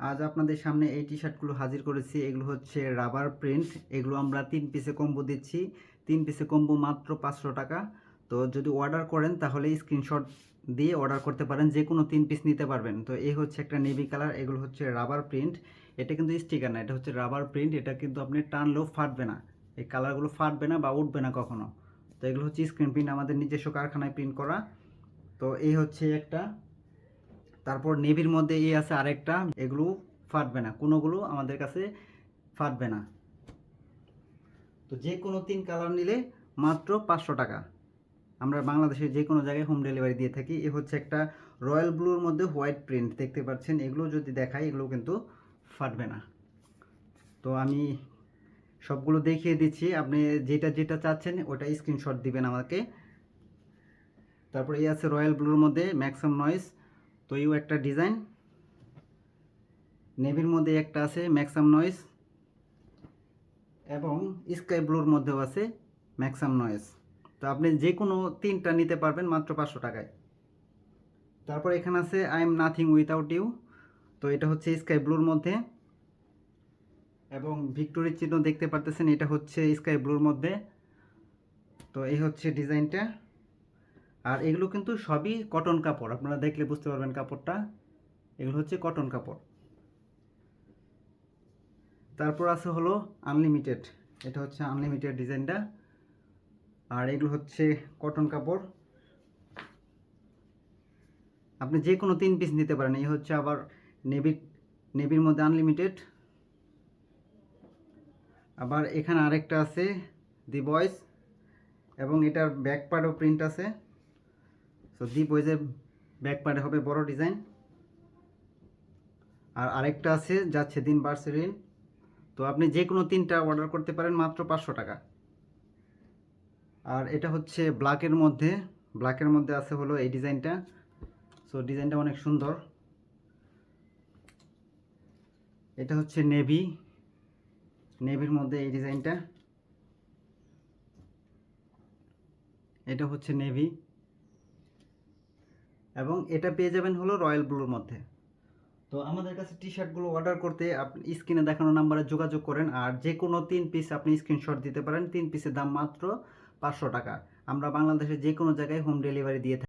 আজ আপনাদের সামনে এই টি শার্টগুলো হাজির করেছি। এগুলো হচ্ছে রাবার প্রিন্ট এগুলো আমরা তিন পিসে কম্বো দিচ্ছি। তিন পিসে কম্বো মাত্র পাঁচশো টাকা। তো যদি অর্ডার করেন, তাহলে স্ক্রিনশট দিয়ে অর্ডার করতে পারেন। যে কোনো তিন পিস নিতে পারবেন। তো এই হচ্ছে একটা নেভি কালার এগুলো হচ্ছে রাবার প্রিন্ট এটা কিন্তু স্টিকার না, এটা হচ্ছে রাবার প্রিন্ট এটা কিন্তু আপনি টানলেও ফাটবে না। এই কালারগুলো ফাটবে না বা উঠবে না কখনো। তো এগুলো হচ্ছে স্ক্রিন প্রিন্ট আমাদের নিজস্ব কারখানায় প্রিন্ট করা। তো এই হচ্ছে একটা তারপর নেভির মধ্যে এই আছে আরেকটা, এগুলো ফাটবে না, কোনোগুলো আমাদের কাছে ফাটবে না। তো যে কোনো তিন কালার নিলে মাত্র পাঁচশো টাকা। আমরা বাংলাদেশের যে কোনো জায়গায় হোম ডেলিভারি দিয়ে থাকি, এ হচ্ছে একটা রয়্যাল ব্লুর মধ্যে হোয়াইট প্রিন্ট দেখতে পাচ্ছেন? এগুলো যদি দেখাই, এগুলো কিন্তু ফাটবে না। তো আমি সবগুলো দেখিয়ে দিচ্ছি, আপনি যেটা যেটা চাচ্ছেন, ওটা স্ক্রিনশট দিবেন আমাকে। তারপর এই আছে রয়্যাল ব্লুর মধ্যে ম্যাক্সাম নয়েস তো ইউ একটা ডিজাইন। নেভির মধ্যে একটা আছে, ম্যাক্সাম নয়েস এবং স্কাই ব্লুর মধ্যেও আছে, ম্যাক্সাম নয়েস তো আপনি যে কোনো তিনটা নিতে পারবেন মাত্র পাঁচশো টাকায়। তারপর এখানে আছে, I am nothing without you. তো এটা হচ্ছে স্কাই ব্লুর মধ্যে। এবং ভিক্টোরির চিহ্ন দেখতে পারতেছেন, এটা হচ্ছে স্কাই ব্লুর মধ্যে। তো এই হচ্ছে ডিজাইনটা। আর এগুলো কিন্তু সবই কটন কাপড়। আপনারা দেখলে বুঝতে পারবেন কাপড়টা। এগুলো হচ্ছে কটন কাপড়। তারপর আছে হলো আনলিমিটেড এটা হচ্ছে আনলিমিটেড ডিজাইনটা। আর এগুলো হচ্ছে কটন কাপড়। আপনি যে কোনো তিন পিস নিতে পারেন। এই হচ্ছে আবার নেভি নেভির মধ্যে আনলিমিটেড আবার এখানে আরেকটা আছে দি বয়েস এবং এটার ব্যাক পার্টও প্রিন্ট আছে। সো দি বয়েজের ব্যাক পার্টে হবে বড় ডিজাইন আর আরেকটা আছে, যাচ্ছে দিন বার্সেলিন তো আপনি যে কোনো তিনটা অর্ডার করতে পারেন মাত্র পাঁচশো টাকা। আর এটা হচ্ছে ব্ল্যাকের মধ্যে। ব্ল্যাকের মধ্যে আছে হলো এই ডিজাইনটা সো ডিজাইনটা অনেক সুন্দর। এটা হচ্ছে নেভি নেভির মধ্যে এই ডিজাইনটা এটা হচ্ছে নেভি এবং এটা পেয়ে যাবেন হলো রয়্যাল ব্লুর মধ্যে। তো আমাদের কাছে টি শার্টগুলো অর্ডার করতে আপনি স্ক্রিনে দেখানো নাম্বারে যোগাযোগ করেন আর যে কোনো তিন পিস আপনি স্ক্রিনশট দিতে পারেন। তিন পিসের দাম মাত্র পাঁচশো টাকা। আমরা বাংলাদেশের যে কোনো জায়গায় হোম ডেলিভারি দিয়ে থাকি।